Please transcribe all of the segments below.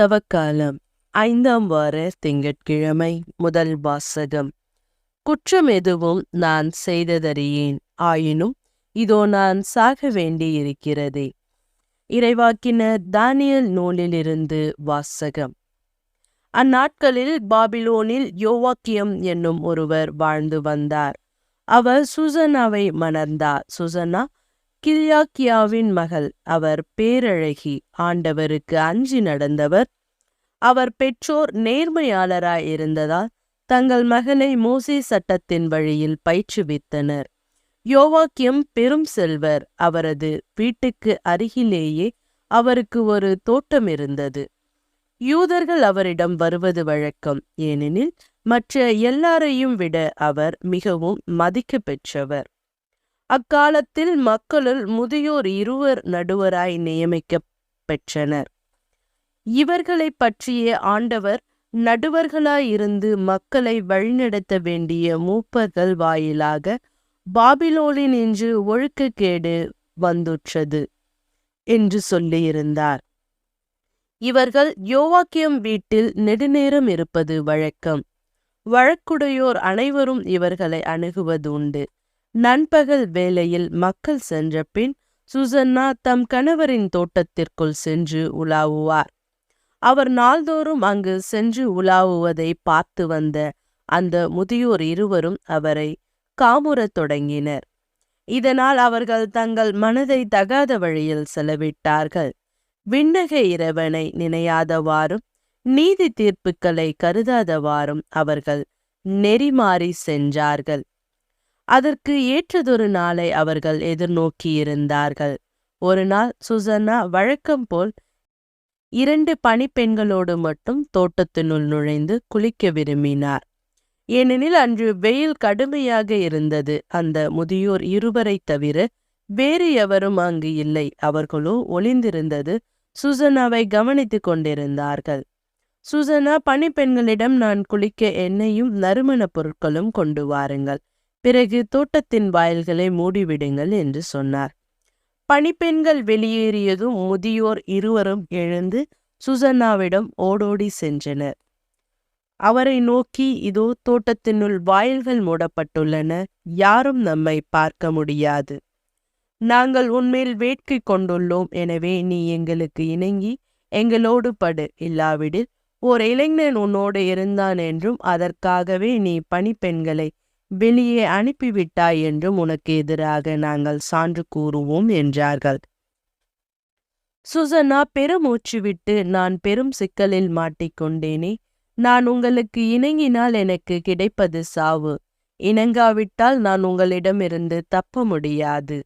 தவக்காலம் ஐந்தாம் வார திங்கட்கிழமை முதல் வாசகம். குற்றம் எதுவும் நான் செய்ததறியேன். ஆயினும் இதோ நான் சாக வேண்டியிருக்கிறதே. இறைவாக்கினர் தானியல் நூலிலிருந்து வாசகம். அந்நாட்களில் பாபிலோனில் யோவாக்கியம் என்னும் ஒருவர் வாழ்ந்து வந்தார். அவர் சுசனாவை மணந்தார். சுசனா கிரியாக்கியாவின் மகள். அவர் பேரழகி. ஆண்டவருக்கு அஞ்சி நடந்தவர். அவர் பெற்றோர் நேர்மையாளராய் இருந்ததால் தங்கள் மகனை மோசே சட்டத்தின் வழியில் பயிற்றுவித்தனர். யோவாக்கியம் பெரும் செல்வர். அவரது வீட்டுக்கு அருகிலேயே அவருக்கு ஒரு தோட்டம் இருந்தது. யூதர்கள் அவரிடம் வருவது வழக்கம். ஏனெனில் மற்ற எல்லாரையும் விட அவர் மிகவும் மதிக்க பெற்றவர் அக்காலத்தில் மக்களுள் முதியோர் இருவர் நடுவராய் நியமிக்க பெற்றனர் இவர்களை பற்றிய ஆண்டவர் நடுவர்களாயிருந்து மக்களை வழிநடத்த வேண்டிய மூப்பர்கள் வாயிலாக பாபிலோனின் இன்று ஒழுக்கக்கேடு வந்துற்றது என்று சொல்லியிருந்தார். இவர்கள் யோவாக்கியம் வீட்டில் நெடுநேரம் இருப்பது வழக்கம். வழக்குடையோர் அனைவரும் இவர்களை அணுகுவது உண்டு நண்பகல் வேளையில் மக்கள் சென்ற பின் சுசன்னா தம் கணவரின் தோட்டத்திற்குள் சென்று உலாவுவார். அவர் நாள்தோறும் அங்கு சென்று உலாவுவதை பார்த்து வந்த அந்த முதியோர் இருவரும் அவரை காமுறத் தொடங்கினர். இதனால் அவர்கள் தங்கள் மனதை தகாத வழியில் செலவிட்டார்கள். விண்ணக இறைவனை நினையாதவாறும் நீதி தீர்ப்புகளை கருதாதவாறும் அவர்கள் நெறிமாறி சென்றார்கள். அதற்கு ஏற்றதொரு நாளை அவர்கள் எதிர்நோக்கியிருந்தார்கள். ஒரு நாள் சுசன்னா வழக்கம் போல் இரண்டு பணிப்பெண்களோடு மட்டும் தோட்டத்தினுள் நுழைந்து குளிக்க விரும்பினார். ஏனெனில் அன்று வெயில் கடுமையாக இருந்தது. அந்த முதியோர் இருவரைத் தவிர வேறு எவரும் அங்கு இல்லை. அவர்களோ ஒளிந்திருந்தது சுசனாவை கவனித்துக் கொண்டிருந்தார்கள். சுசனா பணிப்பெண்களிடம் நான் குளிக்க எண்ணெயும் நறுமணப் பொருட்களும் கொண்டு வாருங்கள். பிறகு தோட்டத்தின் வாயில்களை மூடிவிடுங்கள் என்று சொன்னார். பணிப்பெண்கள் வெளியேறியதும் முதியோர் இருவரும் எழுந்து சுசன்னாவிடம் ஓடோடி சென்றனர். அவரை நோக்கி இதோ தோட்டத்தினுள் வாயில்கள் மூடப்பட்டுள்ளன யாரும் நம்மை பார்க்க முடியாது. நாங்கள் உன்மேல் வேட்கை கொண்டுள்ளோம் எனவே நீ எங்களுக்கு இணங்கி எங்களோடு படு இல்லாவிடில் ஓர் இளைஞன் உன்னோடு இருந்தான் என்றும் அதற்காகவே நீ பணிப்பெண்களை வெளியே அனுப்பிவிட்டாய் என்றும் உனக்கு எதிராக நாங்கள் சான்று கூறுவோம் என்றார்கள். சுசனா பெருமூச்சு விட்டு நான் பெரும் சிக்கலில் மாட்டிக்கொண்டேனே நான் உங்களுக்கு இணங்கினால் எனக்கு கிடைப்பது சாவு. இணங்காவிட்டால் நான் உங்களிடமிருந்து தப்ப முடியாது.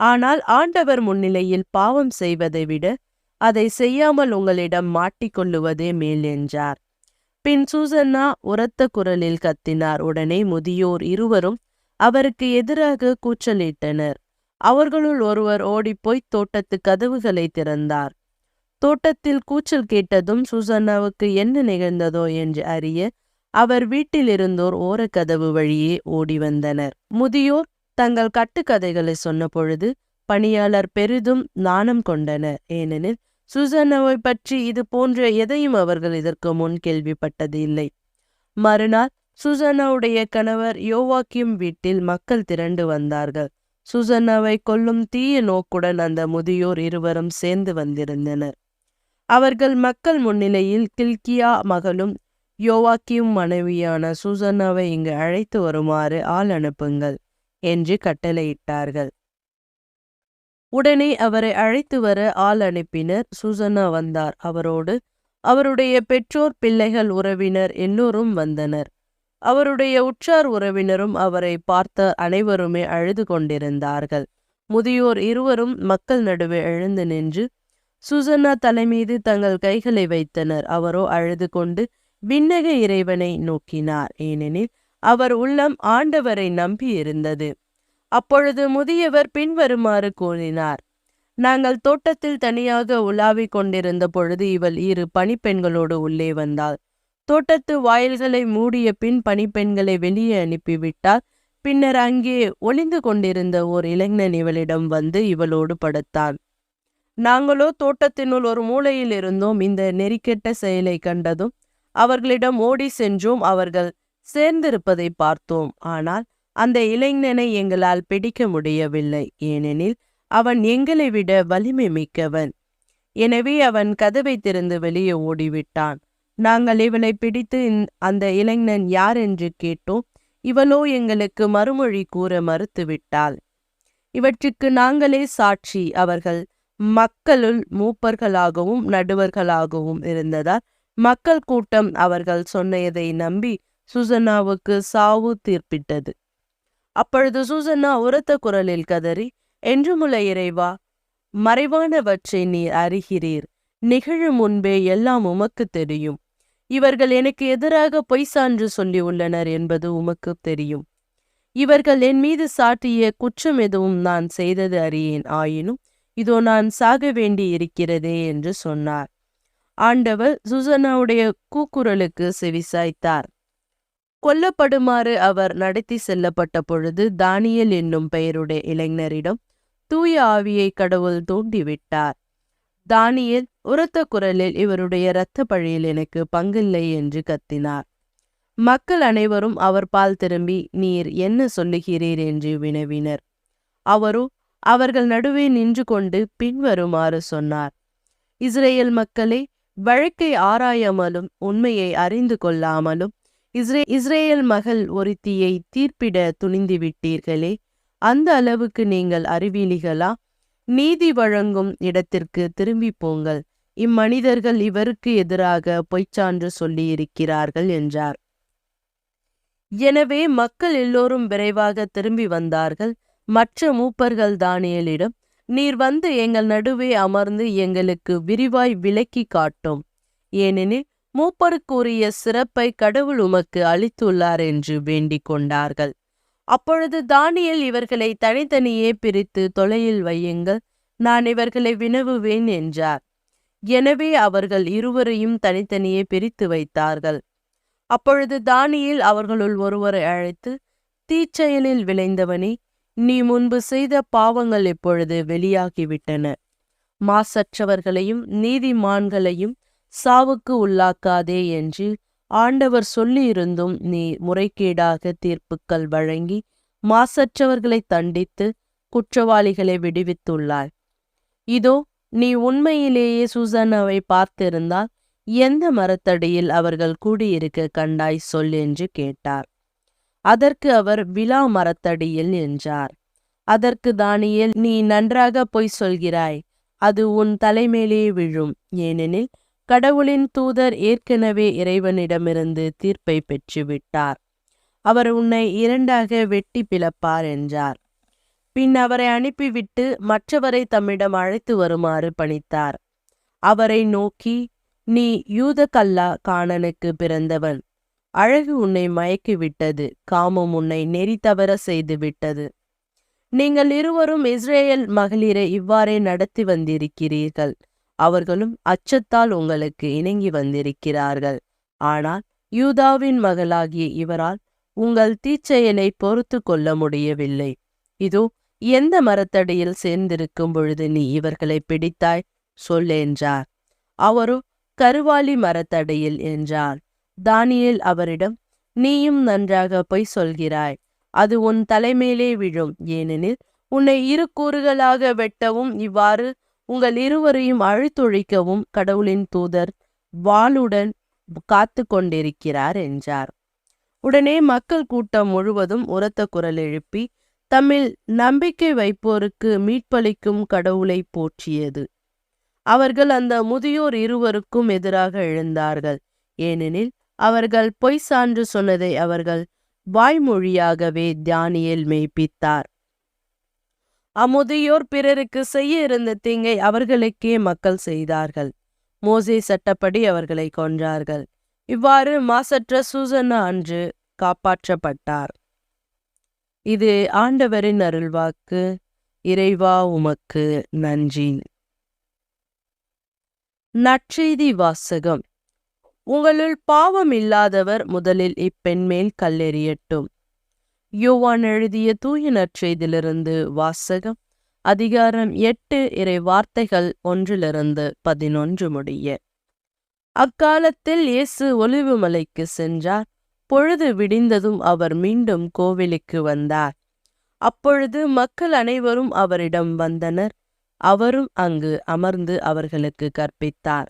ஆனால் ஆண்டவர் முன்னிலையில் பாவம் செய்வதை விட அதை செய்யாமல் உங்களிடம் மாட்டிக்கொள்ளுவதே மேல் என்றார். பின் சூசன்னா உரத்த குரலில் கத்தினார். உடனே முதியோர் இருவரும் அவருக்கு எதிராக கூச்சலிட்டனர். அவர்களுள் ஒருவர் ஓடிப்போய் தோட்டத்து கதவுகளை திறந்தார். தோட்டத்தில் கூச்சல் கேட்டதும் சுசன்னாவுக்கு என்ன நிகழ்ந்ததோ? என்று அறிய அவர் வீட்டிலிருந்தோர் ஓரக்கதவு வழியே ஓடி வந்தனர். முதியோர் தங்கள் கட்டுக்கதைகளை சொன்னபொழுது பணியாளர் பெரிதும் நாணம் கொண்டனர். ஏனெனில் சுசன்னாவை பற்றி இது போன்ற எதையும் அவர்கள் இதற்கு முன் கேள்விப்பட்டது இல்லை. மறுநாள் சுசன்னாவுடைய கணவர் யோவாக்கியும் வீட்டில் மக்கள் திரண்டு வந்தார்கள். சுசன்னாவை கொல்லும் தீய நோக்குடன் அந்த முதியோர் இருவரும் சேர்ந்து வந்திருந்தனர். அவர்கள் மக்கள் முன்னிலையில் கில்கியா மகளும் யோவாக்கியும் மனைவியான சுசன்னாவை இங்கு அழைத்து வருமாறு ஆள் அனுப்புங்கள் என்று கட்டளையிட்டார்கள். உடனே அவரை அழைத்து வர ஆள் அனுப்பினர். சுசனா வந்தார். அவரோடு அவருடைய பெற்றோர் பிள்ளைகள் உறவினர் எல்லோரும் வந்தனர். அவருடைய உற்றார் உறவினரும் அவரை பார்த்த அனைவருமே அழுது கொண்டிருந்தார்கள். முதியோர் இருவரும் மக்கள் நடுவே எழுந்து நின்று சுசன்னா தலைமீது தங்கள் கைகளை வைத்தனர். அவரோ அழுது கொண்டு விண்ணக இறைவனை நோக்கினார். ஏனெனில் அவர் உள்ளம் ஆண்டவரை நம்பி இருந்தது அப்பொழுது முதியவர் பின்வருமாறு கூறினார் நாங்கள் தோட்டத்தில் தனியாக உலாவிக் கொண்டிருந்த பொழுது இவள் இரு பணிப்பெண்களோடு உள்ளே வந்தாள். தோட்டத்து வாயில்களை மூடிய பின் பணிப்பெண்களை வெளியே அனுப்பிவிட்டால் பின்னர் அங்கே ஒளிந்து கொண்டிருந்த ஓர் இளைஞன் இவளிடம் வந்து இவளோடு படுத்தான். நாங்களோ தோட்டத்தினுள் ஒரு மூலையில் இருந்தோம். இந்த நெறிக்கெட்ட செயலை கண்டதும் அவர்களிடம் ஓடி சென்றோம். அவர்கள் சேர்ந்திருப்பதை பார்த்தோம். ஆனால் அந்த இளைஞனை எங்களால் பிடிக்க முடியவில்லை. ஏனெனில் அவன் எங்களை விட வலிமை மிக்கவன். எனவே அவன் கதவை திறந்து வெளியே ஓடிவிட்டான். நாங்கள் இவனை பிடித்து அந்த இளைஞன் யார் என்று கேட்டோம். இவளோ எங்களுக்கு மறுமொழி கூற மறுத்துவிட்டாள். இவற்றுக்கு நாங்களே சாட்சி. அவர்கள் மக்களுள் மூப்பர்களாகவும் நடுவர்களாகவும் இருந்ததால் மக்கள் கூட்டம் அவர்கள் சொன்னதை நம்பி சுசனாவுக்கு சாவு தீர்ப்பிட்டது. அப்பொழுது சூசன்னா உரத்த குரலில் கதறி என்றுமுள்ள இறைவா மறைவானவற்றை நீர் அறிகிறீர். நிகழும் முன்பே எல்லாம் உமக்கு தெரியும். இவர்கள் எனக்கு எதிராக பொய் சான்று சொல்லி உள்ளனர் என்பது உமக்கு தெரியும். இவர்கள் என் மீது சாட்டிய குற்றம் எதுவும் நான் செய்தது அறியேன். ஆயினும் இதோ நான் சாக வேண்டி இருக்கிறதே என்று சொன்னார். ஆண்டவர் சுசனாவுடைய கூக்குரலுக்கு செவிசாய்த்தார். கொல்லப்படுமாறு அவர் நடத்தி செல்லப்பட்ட பொழுது தானியல் என்னும் பெயருடைய இளைஞரிடம் தூய ஆவியை கடவுள் தூண்டிவிட்டார். தானியல் உரத்த குரலில் இவருடைய இரத்த பழியில் எனக்கு பங்கில்லை என்று கத்தினார். மக்கள் அனைவரும் அவர் பால் திரும்பி நீர் என்ன சொல்லுகிறீர்? என்று வினவினர். அவரோ அவர்கள் நடுவே நின்று கொண்டு பின்வருமாறு சொன்னார். இஸ்ரேல் மக்களே வழக்கை ஆராயாமலும் உண்மையை அறிந்து கொள்ளாமலும் இஸ்ரே இஸ்ரேல் மகள் ஒருத்தியை தீர்ப்பிட துணிந்து விட்டீர்களே. அந்த அளவுக்கு நீங்கள் அறிவீலிகளா? நீதி வழங்கும் இடத்திற்கு திரும்பி போங்கள். இம்மனிதர்கள் இவருக்கு எதிராக பொய்ச்சான்று சொல்லியிருக்கிறார்கள் என்றார். எனவே மக்கள் எல்லோரும் விரைவாக திரும்பி வந்தார்கள். மற்ற மூப்பர்கள் தானியலிடம் நீர் வந்து எங்கள் நடுவே அமர்ந்து எங்களுக்கு விரிவாய் விளக்கி காட்டும். ஏனெனில் மூப்பருக்குரிய சிறப்பை கடவுள் உமக்கு அளித்துள்ளார் என்று வேண்டிக் கொண்டார்கள். அப்பொழுது தானியல் இவர்களை தனித்தனியே பிரித்து தொலையில் வையுங்கள். நான் இவர்களை வினவுவேன் என்றார். எனவே அவர்கள் இருவரையும் தனித்தனியே பிரித்து வைத்தார்கள். அப்பொழுது தானியில் அவர்களுள் ஒருவரை அழைத்து தீச்செயலில் விளைந்தவனே நீ முன்பு செய்த பாவங்கள் இப்பொழுது வெளியாகிவிட்டன. மாசற்றவர்களையும் நீதிமான்களையும் சாவுக்கு உள்ளாக்காதே என்று ஆண்டவர் சொல்லியிருந்தும் நீ முறைகேடாக தீர்ப்புக்கள் வழங்கி மாசற்றவர்களை தண்டித்து குற்றவாளிகளை விடுவித்துள்ளாய். இதோ நீ உண்மையிலேயே சூசன்னாவை பார்த்திருந்தால் எந்த மரத்தடியில் அவர்கள் கூடியிருக்க கண்டாய் சொல் என்று கேட்டார். அதற்கு அவர் விழா மரத்தடியில் என்றார். அதற்கு தானியேல் நீ நன்றாக பொய் சொல்கிறாய். அது உன் தலைமேலே விழும். ஏனெனில் கடவுளின் தூதர் ஏற்கனவே இறைவனிடமிருந்து தீர்ப்பை பெற்றுவிட்டார். அவர் உன்னை இரண்டாக வெட்டி பிளப்பார் என்றார். பின் அவரை அனுப்பிவிட்டு மற்றவரை தம்மிடம் அழைத்து வருமாறு பணித்தார். அவரை நோக்கி நீ யூத கல்லா காணனுக்கு பிறந்தவன். அழகு உன்னை மயக்கிவிட்டது. காமம் உன்னை நெறி தவற செய்து விட்டது நீங்கள் இருவரும் இஸ்ரேல் மகளிரை இவ்வாறே நடத்தி வந்திருக்கிறீர்கள். அவர்களும் அச்சத்தால் உங்களுக்கு இணங்கி வந்திருக்கிறார்கள். ஆனால் யூதாவின் மகளாகிய இவரால் உங்கள் தீச்செயலை பொறுத்து கொள்ள முடியவில்லை. இதோ எந்த மரத்தடியில் சேர்ந்திருக்கும் பொழுது நீ இவர்களை பிடித்தாய்? சொல் என்றார். கருவாலி மரத்தடியில் என்றார். தானியல் அவரிடம் நீயும் நன்றாக பொய் சொல்கிறாய். அது உன் தலைமையிலே விழும். ஏனெனில் உன்னை இரு கூறுகளாக வெட்டவும் இவ்வாறு உங்கள் இருவரையும் அழித்தொழிக்கவும் கடவுளின் தூதர் வாளுடன் காத்து கொண்டிருக்கிறார் என்றார். உடனே மக்கள் கூட்டம் முழுவதும் உரத்த குரல் எழுப்பி தம்மில் நம்பிக்கை வைப்போருக்கு மீட்பளிக்கும் கடவுளை போற்றியது. அவர்கள் அந்த முதியோர் இருவருக்கும் எதிராக எழுந்தார்கள். ஏனெனில் அவர்கள் பொய் சான்று சொன்னதை அவர்கள் வாய்மொழியாகவே தியானியில் மெய்ப்பித்தார். அமுதியோர் பிறருக்கு செய்ய இருந்த தீங்கை அவர்களுக்கே மக்கள் செய்தார்கள். மோசே சட்டப்படி அவர்களை கொன்றார்கள். இவ்வாறு மாசற்ற சூசனா அன்று காப்பாற்றப்பட்டார். இது ஆண்டவரின் அருள்வாக்கு. இறைவா உமக்கு நன்றி. நற்செய்தி வாசகம். உங்களுள் பாவம் இல்லாதவர் முதலில் இப்பெண் மேல் கல்லெறியட்டும். யோவான் எழுதிய தூய நற்செய்திலிருந்து வாசகம் அதிகாரம் எட்டு இறை வார்த்தைகள் ஒன்றிலிருந்து பதினொன்று முடிய. அக்காலத்தில் இயேசு ஒலிவு மலைக்கு சென்றார். பொழுது விடிந்ததும் அவர் மீண்டும் கோவிலுக்கு வந்தார். அப்பொழுது மக்கள் அனைவரும் அவரிடம் வந்தனர். அவரும் அங்கு அமர்ந்து அவர்களுக்கு கற்பித்தார்.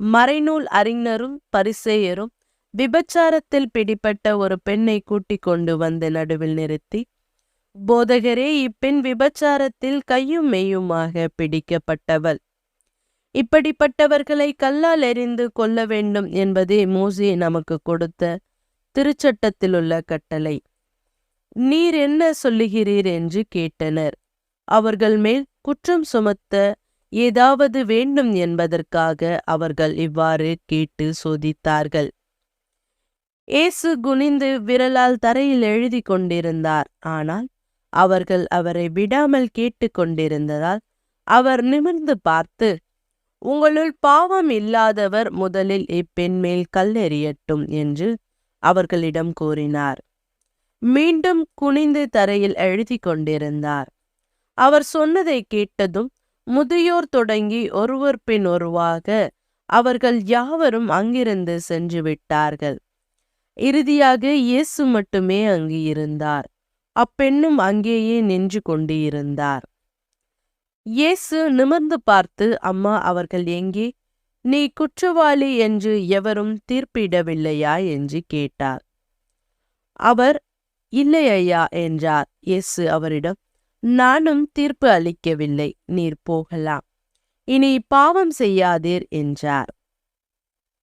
மறைநூல் அறிஞரும் பரிசேயரும் விபச்சாரத்தில் பிடிப்பட்ட ஒரு பெண்ணை கூட்டிக் கொண்டு வந்து நடுவில் நிறுத்தி போதகரே இப்பெண் விபச்சாரத்தில் கையும் மெய்யுமாக பிடிக்கப்பட்டவள். இப்படிப்பட்டவர்களை கல்லால் எறிந்து கொல்ல வேண்டும் என்பதே மோசே நமக்கு கொடுத்த திருச்சட்டத்திலுள்ள கட்டளை. நீர் என்ன சொல்லுகிறீர்? என்று கேட்டனர். அவர்கள் மேல் குற்றம் சுமத்த ஏதாவது வேண்டும் என்பதற்காக அவர்கள் இவ்வாறு கேட்டு சோதித்தார்கள். இயேசு குனிந்து விரலால் தரையில் எழுதி கொண்டிருந்தார். ஆனால் அவர்கள் அவரை விடாமல் கேட்டு கொண்டிருந்ததால் அவர் நிமிர்ந்து பார்த்து உங்களுள் பாவம் இல்லாதவர் முதலில் இப்பெண் மேல் கல்லெறியட்டும் என்று அவர்களிடம் கூறினார். மீண்டும் குனிந்து தரையில் எழுதி கொண்டிருந்தார். அவர் சொன்னதை கேட்டதும் முதியோர் தொடங்கி ஒருவர் பின் ஒருவாக அவர்கள் யாவரும் அங்கிருந்து சென்று விட்டார்கள். இறுதியாக இயேசு மட்டுமே அங்கு இருந்தார். அப்பெண்ணும் அங்கேயே நின்று கொண்டு இருந்தார் இயேசு நிமிர்ந்து பார்த்து அம்மா அவர்கள் எங்கே? நீ குற்றவாளி என்று எவரும் தீர்ப்பிடவில்லையா? என்று கேட்டார். அவர் இல்லை ஐயா என்றார். இயேசு அவரிடம் நானும் தீர்ப்பு அளிக்கவில்லை. நீர் போகலாம். இனி பாவம் செய்யாதீர் என்றார்.